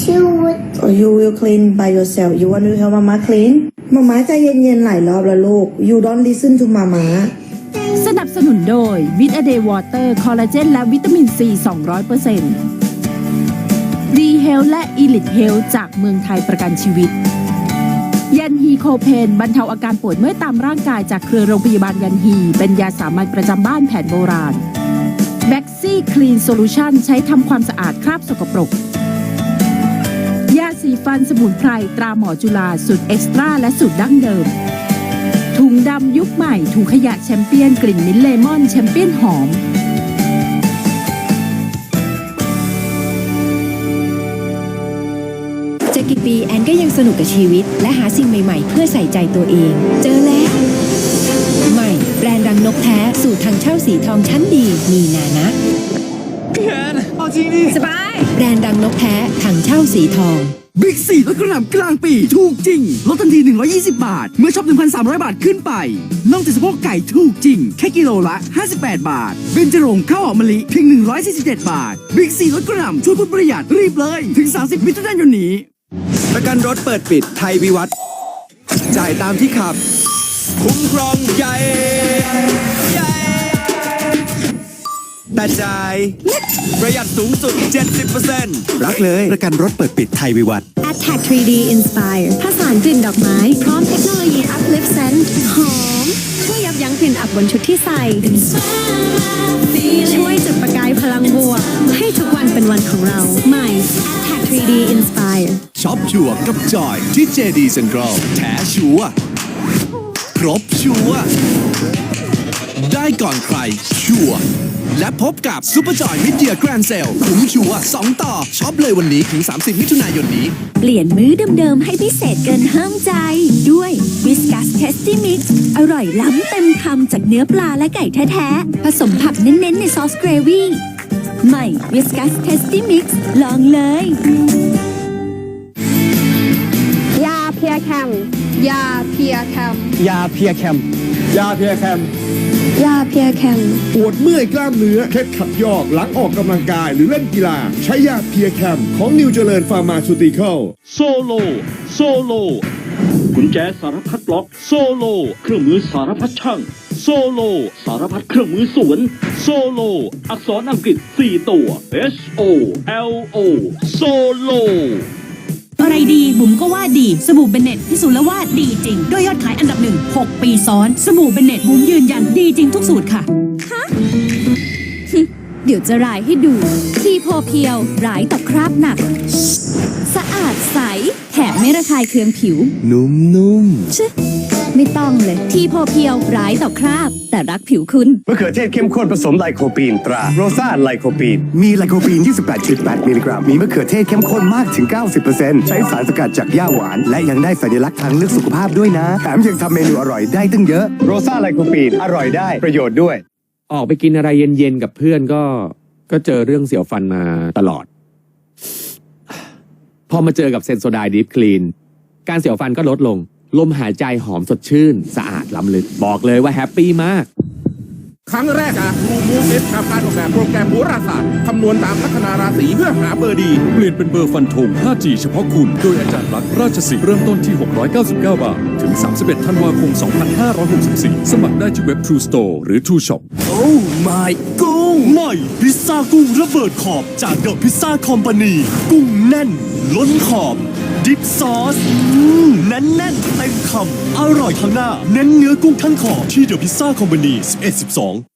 chill with or you will clean by yourself you want to help mama clean มาม่าใจเย็นๆหลายรอบแล้วลูก you don't listen to mama สนับสนุนโดยวิตาเดย์วอเตอร์คอลลาเจนและวิตามินซี 200%ดีเฮลและอีลิทเฮลจากเมืองไทยประกันชีวิต ยันฮีโคเพน บรรเทาอาการปวดเมื่อยตามร่างกายจากเครือโรงพยาบาลยันฮี เป็นยาสามัญประจำบ้านแผนโบราณแบ็กซี่คลีนโซลูชันใช้ทำความสะอาดคราบสกปรก ยาสีฟันสมุนไพรตราหมอจุฬาสูตรเอ็กซ์ตร้าและสูตรดั้งเดิม ถุงดำยุคใหม่ถุงขยะแชมเปี้ยนกลิ่นมิ้นท์เลมอนแชมเปี้ยนหอม จะกี่ปีแอนก็ยังสนุกกับชีวิต และหาสิ่งใหม่ๆ เพื่อใส่ใจตัวเอง เจอแล้ว ใหม่แบรนด์รังนกแท้สูตรทางเช่าสีทองชั้นดีมีนานะพี่แอนเอาจริงดิสบายแบ รนด์รังนกแท้ทางเช่าสีทอง บิ๊กซีลดกระหน่ำกลางปี ถูกจริง ลดทันที 120 บาท เมื่อช็อป 1,300 บาทขึ้นไปน่องติดสะโพกไก่ถูกจริง แค่กิโลละ 58 บาท เบนจรงข้าวหอมมะลิเพียง 147 บาท บิ๊กซีลดกระหน่ำช่วยผู้ประหยัดรีบเลย ถึง 30 มิถุนายนนี้ประกันรถเปิดปิดไทยวิวัฒน์จ่ายตามที่ขับ คุ้มครองใหญ่ใหญ่ แต่จ่ายประหยัดสูงสุด 70%รักเลย ประกันรถเปิดปิดไทยวิวัฒน์ Attack 3D Inspire ผสานกลิ่นดอกไม้ พร้อมเทคโนโลยี Uplift Scent หอม ช่วยยับยั้งกลิ่นอับบนชุดที่ใส่ ช่วยจุดประกายพลังบวก ให้ทุกวันเป็นวันของเรา ใหม่ Attack 3D Inspire ช็อปชัวร์กับจอยที่ JD Central แท้ชัวร์ครบชัวร์ ได้ก่อนใคร ชัวร์และพบกับซูเปอร์จอยมิดเดียแกรนเซลคุ้มชัวร์2ต่อช็อปเลยวันนี้ถึง 30 มิถุนายนนี้ เปลี่ยนมื้อเดิมๆ ให้พิเศษเกินห้ามใจ ด้วย Whiskas Tasty Mix อร่อยล้ำเต็มคำจากเนื้อปลาและไก่แท้ๆ ผสมผักเน้นๆ ในซอสเกรวี่ใหม่ Whiskas Tasty Mix ลองเลย ยาเพียแคม ยาเพียแคม ยาเพียแคม ยาเพียแคม ยาเพียแคม ปวดเมื่อยกล้ามเนื้อเคล็ดขับยอกหลังออกกำลังกายหรือเล่นกีฬา ใช้ยาเพียแคม ของนิวเจริญฟาร์มาซูติคอลโซโล โซโลกุญแจสารพัดล็อกโซโล เครื่องมือสารพัดช่างโซโล สารพัดเครื่องมือสวนโซโล อักษรอังกฤษ 4 ตัว H O L O โซโล อะไรดีบุ๋มก็ว่าดี สบู่เบนเน็ตพิสูจน์แล้วว่าดีจริง ด้วยยอดขายอันดับหนึ่ง6ปีซ้อน สบู่เบนเน็ตบุ๋มยืนยันดีจริงทุกสูตรค่ะ คะ ดี๋ยวจะรายให้ดู ทีโพเพียวรายต่อคราบหนัก สะอาดใส แถมไม่ระคายเคืองผิวนุ่มชึไม่ต้องเลย ทีโพเพียวร้ายต่อคราบ แต่รักผิวคุณมะเขือเทศเข้มข้นผสมไลโคปีนตราโรซาไลโคปีน มีไลโคปีน 28.8 มิลลิกรัม มีมะเขือเทศเข้มข้นมากถึง 90%ใช้สารสกัดจากหญ้าหวาน และยังได้สัญลักษณ์ทางเลือกสุขภาพด้วยนะ แถมยังทำเมนูอร่อยได้ตั้งเยอะ โรซาไลโคปีน อร่อยได้ประโยชน์ด้วย ออกไปกินอะไรเย็นๆกับเพื่อนก็ ก็เจอเรื่องเสียวฟันมาตลอด พอมาเจอกับเซนโซไดดีฟคลีน การเสียวฟันก็ลดลง ลมหายใจหอมสดชื่น สะอาดล้ำลึก บอกเลยว่าแฮปปี้มาก ครั้งแรกอะครูมูเอฟกับการออกแบบโปรแกรมโหราศาสตร์คำนวณตามลัคนาราศีเพื่อหาเบอร์ดี เปลี่ยนเป็นเบอร์ฟันธง 5G เฉพาะคุณ โดยอาจารย์รักษณ์ราชสิทธิ์เริ่มต้นที่ 699 บาท ถึง 31 ธันวาคม 2564 สมัครได้ที่เว็บ True Store หรือ True Shop โอ้ my กุ้งใหม่พิซซ่ากุ้งระเบิดขอบจากเดอะพิซซ่าคอมพานีกุ้งแน่น ล้นขอบ ดิปซอส แน่นแน่นเต็มคำอร่อยทั้งหน้า เน้นเนื้อกุ้งทั้งขอบที่เดอะพิซซ่าคอมพานี11 12